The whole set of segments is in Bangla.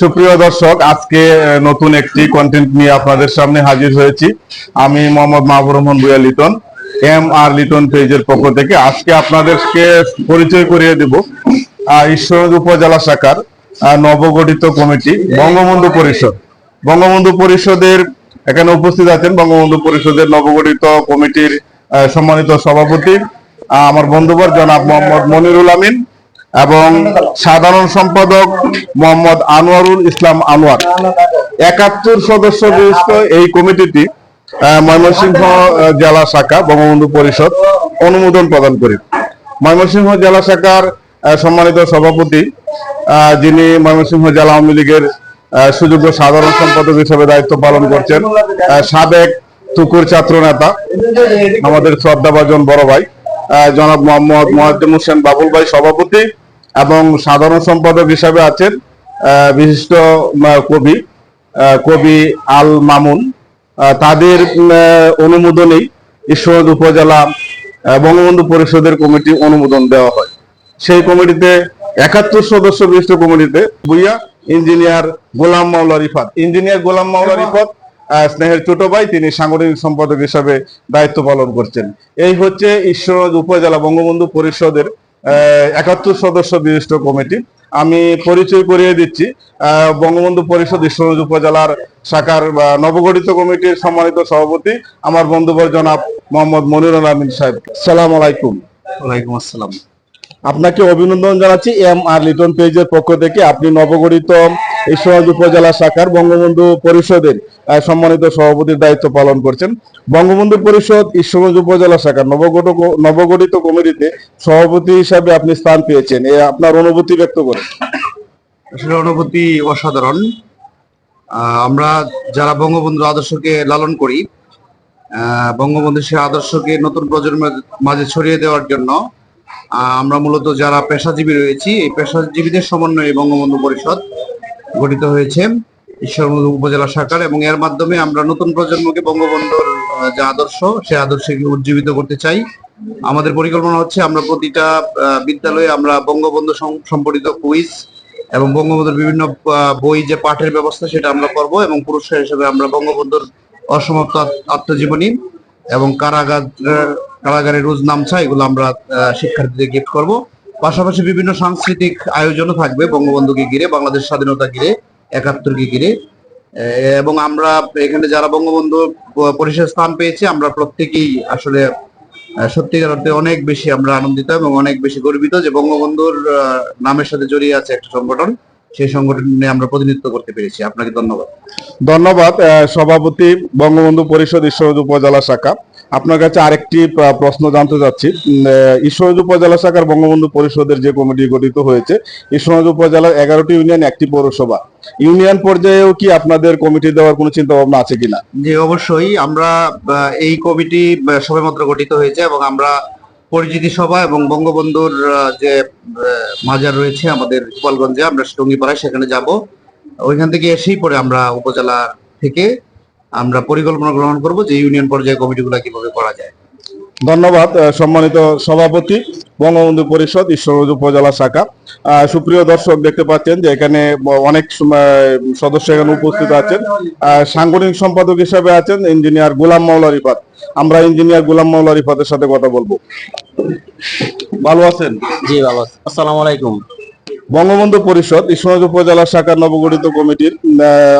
সুপ্রিয় দর্শক, আজকে নতুন একটি কন্টেন্ট নিয়ে আপনাদের সামনে হাজির হয়েছি। আমি মোহাম্মদ মাহবুর রহমান বুয়া লিটন, এম আর লিটন পেজের পক্ষ থেকে। আজকে আপনাদেরকে পরিচয় করিয়ে দেব ঈশ্বরগঞ্জ উপজেলা শাখার নবগঠিত কমিটি, বঙ্গবন্ধু পরিষদ। বঙ্গবন্ধু পরিষদের এখানে উপস্থিত আছেন বঙ্গবন্ধু পরিষদের নবগঠিত কমিটির সম্মানিত সভাপতি আমার বন্ধুবর জনাব মোহাম্মদ মনিরুল আমিন এবং সাধারণ সম্পাদক মোহাম্মদ আনোয়ারুল ইসলাম আনোয়ার। একাত্তর সদস্য বিশিষ্ট এই কমিটিটি ময়মনসিংহ জেলা শাখা, বঙ্গবন্ধু পরিষদ অনুমোদন প্রদান করে। ময়মনসিংহ জেলা শাখার সম্মানিত সভাপতি যিনি ময়মনসিংহ জেলা আওয়ামী লীগের সুযোগ্য সাধারণ সম্পাদক হিসেবে দায়িত্ব পালন করছেন সাবেক তুকুর ছাত্র নেতা, আমাদের শ্রদ্ধাভাজন বড় ভাই জনাব মোহাম্মদ মহাদ্দিম হোসেন বাবুল ভাই, সভাপতি এবং সাধারণ সম্পাদক হিসাবে আছেন বিশিষ্ট কবি কবি আল মামুন। তাদের অনুমোদনেই ঈশ্বরগঞ্জ উপজেলা বঙ্গবন্ধু পরিষদের কমিটি অনুমোদন দেওয়া হয়। সেই কমিটিতে একাত্তর সদস্য, বিশিষ্ট কমিটিতে বুইয়া ইঞ্জিনিয়ার গোলাম মাওলা রিফাত। ইঞ্জিনিয়ার গোলাম মাওলা রিফাত স্নেহের ছোট ভাই, তিনি সাংগঠনিক সম্পাদক হিসাবে দায়িত্ব পালন করছেন। এই হচ্ছে ঈশ্বরগঞ্জ উপজেলা বঙ্গবন্ধু পরিষদের একাত্তর সদস্য বিশিষ্ট কমিটি। আমি পরিচয় করিয়ে দিচ্ছি বঙ্গবন্ধু পরিষদ ঈশ্বরগঞ্জ উপজেলার শাখার নবগঠিত কমিটির সম্মানিত সভাপতি আমার বন্ধুবর জনাব মোহাম্মদ মনিরুল আমিন সাহেব। সালাম আলাইকুম। ওয়ালাইকুম আসসালাম। আপনাকে অভিনন্দন জানাচ্ছি এম আর লিটন পেজের পক্ষ থেকে। আপনি নবগঠিত ঈশ্বরগঞ্জ উপজেলা শাখার বঙ্গবন্ধু পরিষদের সম্মানিত সভাপতির দায়িত্ব পালন করছেন বঙ্গবন্ধু পরিষদ ঈশ্বরগঞ্জ উপজেলা শাখার নবগঠ নবগঠিত কমিটিতে সভাপতি হিসাবে আপনি স্থান পেয়েছেন। এ আপনার অনুভূতি ব্যক্ত করেন। আসলে অনুভূতি অসাধারণ। আমরা যারা বঙ্গবন্ধুর আদর্শকে লালন করি আহ, বঙ্গবন্ধুর সেই আদর্শকে নতুন প্রজন্মের মাঝে ছড়িয়ে দেওয়ার জন্য আমরা মূলত যারা পেশাজীবী রয়েছি এই পেশাজীবীদের সমন্বয়ে বঙ্গবন্ধু পরিষদ গঠিত হয়েছে। ঈশ্বরগঞ্জ উপজেলা শাখার, এবং এর মাধ্যমে আমরা নতুন প্রজন্মকে বঙ্গবন্ধুর যে আদর্শ সেই আদর্শকে উজ্জীবিত করতে চাই। আমাদের পরিকল্পনা হচ্ছে আমরা প্রতিটা বিদ্যালয়ে আমরা বঙ্গবন্ধু সম্পর্কিত কুইজ এবং বঙ্গবন্ধুর বিভিন্ন বই যে পাঠের ব্যবস্থা সেটা আমরা করব এবং পুরস্কার হিসেবে আমরা বঙ্গবন্ধুর অসমাপ্ত আত- আত্মজীবনী এবং কারাগার কারাগারের রোজ নামছা, এগুলো আমরা শিক্ষার্থীদের গিফট করব। পাশাপাশি বিভিন্ন সাংস্কৃতিক আয়োজনও থাকবে বঙ্গবন্ধুকে ঘিরে, বাংলাদেশ স্বাধীনতা ঘিরে। একাত্তরকে ঘিরে। এবং আমরা এখানে যারা বঙ্গবন্ধু পরিষদ স্থান পেয়েছে, আমরা প্রত্যেকেই আসলে সত্যিকার অর্থে অনেক বেশি আমরা আনন্দিত এবং অনেক বেশি গর্বিত যে বঙ্গবন্ধুর নামের সাথে জড়িয়ে আছে একটা সংগঠন। সেই সংগঠনে আমরা প্রতিনিধিত্ব করতে পেরেছি। আপনাকে ধন্যবাদ। ধন্যবাদ সভাপতি বঙ্গবন্ধু পরিষদ ঈশ্বরগঞ্জ উপজেলা শাখা। আপনার কাছে আরেকটি প্রশ্ন জানতে চাচ্ছি। ঈশ্বরগঞ্জ উপজেলা শাখার বঙ্গবন্ধু পরিষদের যে কমিটি গঠিত হয়েছে ঈশ্বরগঞ্জ উপজেলার এগারোটি ইউনিয়ন, একটি পৌরসভা। ইউনিয়ন পর্যায়েও কি আপনাদের কমিটি দেওয়ার কোনো চিন্তা ভাবনা আছে কিনা? যে অবশ্যই। আমরা এই কমিটি সবেমাত্র গঠিত হয়েছে এবং আমরা পরিচিতি সভা এবং বঙ্গবন্ধুর যে মাজার রয়েছে আমাদের গোপালগঞ্জে, আমরা টঙ্গিপাড়ায় সেখানে যাব। ওইখান থেকে এসেই পরে আমরা উপজেলা থেকে আমরা পরিকল্পনা গ্রহণ করব যে ইউনিয়ন পর্যায়ে কমিটিগুলো কীভাবে করা যায়। ধন্যবাদ সম্মানিত সভাপতি বঙ্গবন্ধু পরিষদ ঈশ্বরগঞ্জ উপজেলা শাখা। আহ, সুপ্রিয় দর্শক দেখতে পাচ্ছেন যে এখানে অনেক সদস্য এখানে উপস্থিত আছেন। আহ, সাংগঠনিক সম্পাদক হিসেবে আছেন ইঞ্জিনিয়ার গোলাম মাওলা রিফাত। আমরা ইঞ্জিনিয়ার গোলাম মাওলা রিফাতের সাথে কথা বলব। ভালো আছেন? জি বাবা আসসালামু আলাইকুম। বঙ্গবন্ধু পরিষদ ঈশ্বরগঞ্জ উপজেলা শাখার নবগঠিত কমিটির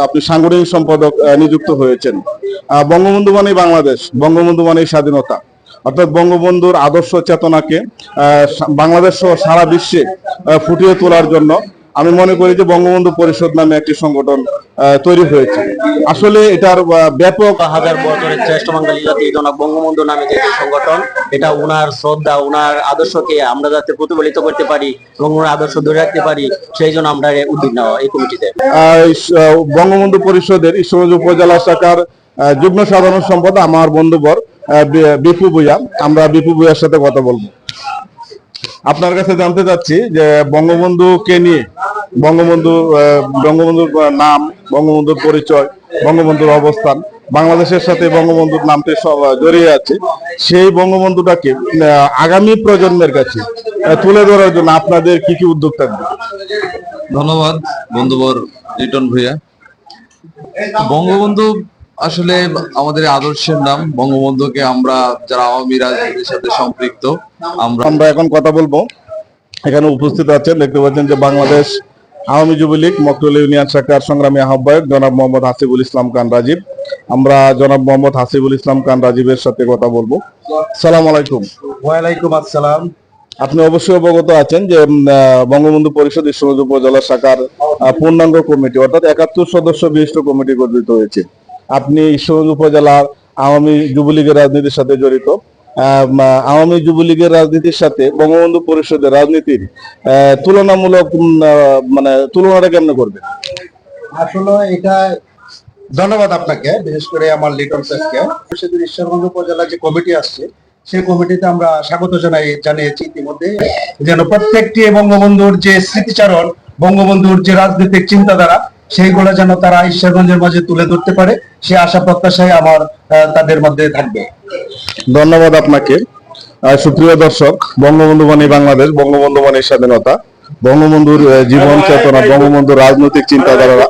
আপনি সাংগঠনিক সম্পাদক নিযুক্ত হয়েছেন। বঙ্গবন্ধু মানেই বাংলাদেশ, বঙ্গবন্ধু মানেই স্বাধীনতা। অর্থাৎ বঙ্গবন্ধুর আদর্শ চেতনাকে বাংলাদেশ সহ সারা বিশ্বে ফুটিয়ে তোলার জন্য আমি মনে করি যে বঙ্গবন্ধু পরিষদ নামে একটি সংগঠন তৈরি হয়েছে। আসলে এটার ব্যাপক হাজার বছরের শ্রেষ্ঠ বাঙালি জাতি বঙ্গবন্ধু নামে যে সংগঠন, এটা উনার শ্রদ্ধা, উনার আদর্শকে আমরা যাতে প্রতিফলিত করতে পারি এবং আদর্শ ধরে রাখতে পারি, সেই জন্য আমরা উদ্যোগ নেওয়া এই কমিটিতে। বঙ্গবন্ধু পরিষদের ঈশ্বরগঞ্জ উপজেলা শাখার যুগ্ম সাধারণ সম্পাদক আমার বন্ধুবর বিপু ভুইয়া আমরা বিপু ভুইয়ার সাথে কথা বলব। আপনার কাছে জানতে চাচ্ছি যে বঙ্গবন্ধুকে নিয়ে? বঙ্গবন্ধু বঙ্গবন্ধুর নাম, বঙ্গবন্ধুর পরিচয়, বঙ্গবন্ধুর অবস্থান, বাংলাদেশের সাথে বঙ্গবন্ধুর নামটি জড়িয়ে আছে। সেই বঙ্গবন্ধুটাকে আগামী প্রজন্মের কাছে তুলে ধরার জন্য আপনাদের কি কি উদ্যোগ থাকবে? ধন্যবাদ, বন্ধুবর লিটন ভূঁইয়া। বঙ্গবন্ধু আসলে আমাদের আদর্শের নাম বঙ্গবন্ধুকে আমরা যারা আওয়ামী রাজনীতির সাথে সম্পৃক্ত আমরা আমরা এখন কথা বলব। এখানে উপস্থিত আছেন দেখতে পাচ্ছেন যে বাংলাদেশ আওয়ামী যুবলীগ মকরুল ইউনিয়ন শাখার সংগ্রামী আহ্বায়ক জনাব মোহাম্মদ হাসিবুল ইসলাম খান রাজীব। আমরা জনাব মোহাম্মদ হাসিবুল ইসলাম খান রাজীবের সাথে কথা বলব। সালাম আলাইকুম। ওয়ালাইকুম আসসালাম। আপনি অবশ্যই অবগত আছেন যে আহ, বঙ্গবন্ধু পরিষদ ঈশ্বরগঞ্জ উপজেলা শাখার পূর্ণাঙ্গ কমিটি অর্থাৎ একাত্তর সদস্য বিশিষ্ট কমিটি গঠিত হয়েছে। আপনি ঈশ্বরগঞ্জ উপজেলার আওয়ামী যুবলীগের রাজনীতির সাথে জড়িত। আওয়ামী যুবলীগের রাজনীতির সাথে বঙ্গবন্ধু পরিষদের রাজনীতির তুলনামূলক মানে তুলনাটা কেমন করবেন? আসলে এটা ধন্যবাদ আপনাকে, বিশেষ করে আমার লিটন স্যারকে। পরিষদের ঈশ্বরগঞ্জ উপজেলা যে কমিটি আসছে, সেই কমিটিতে আমরা স্বাগত জানাই, জানিয়েছি ইতিমধ্যে যেন প্রত্যেকটি বঙ্গবন্ধুর যে স্মৃতিচারণ, বঙ্গবন্ধুর যে রাজনৈতিক চিন্তাধারা সেইগুলো যেন তারা ঈশ্বরগঞ্জের মাঝে তুলে ধরতে পারে সে আশা প্রত্যাশায় আমার আহ, তাদের মধ্যে থাকবে। ধন্যবাদ আপনাকে। আহ, সুপ্রিয় দর্শক বঙ্গবন্ধু মানে বাংলাদেশ বঙ্গবন্ধু মানে স্বাধীনতা বঙ্গবন্ধুর জীবন চেতনা বঙ্গবন্ধুর রাজনৈতিক চিন্তাধারা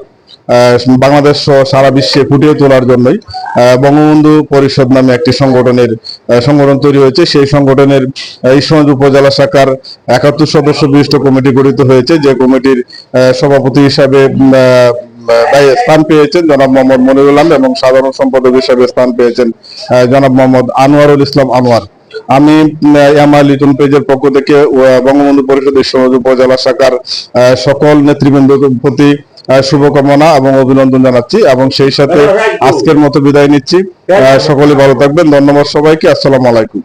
বাংলাদেশ সহ সারা বিশ্বে ফুটিয়ে তোলার জন্যই বঙ্গবন্ধু পরিষদ নামে একটি সংগঠনের সংগঠন তৈরি হয়েছে। সেই সংগঠনের ঈশ্বরগঞ্জ উপজেলা শাখার একাত্তর সদস্য বিশিষ্ট কমিটি গঠিত হয়েছে, যে কমিটির সভাপতি হিসাবে স্থান পেয়েছেন জনাব মোহাম্মদ মনিরুল আলম এবং সাধারণ সম্পাদক হিসাবে স্থান পেয়েছেন জনাব মোহাম্মদ আনোয়ারুল ইসলাম আনোয়ার। আমি এমআই লিটন পেজের পক্ষ থেকে বঙ্গবন্ধু পরিষদ ঈশ্বরগঞ্জ উপজেলা শাখার সকল নেতৃবৃন্দের প্রতি শুভকামনা এবং অভিনন্দন জানাচ্ছি এবং সেই সাথে আজকের মতো বিদায় নিচ্ছি। আহ, সকলে ভালো থাকবেন। ধন্যবাদ সবাইকে। আসসালাম আলাইকুম।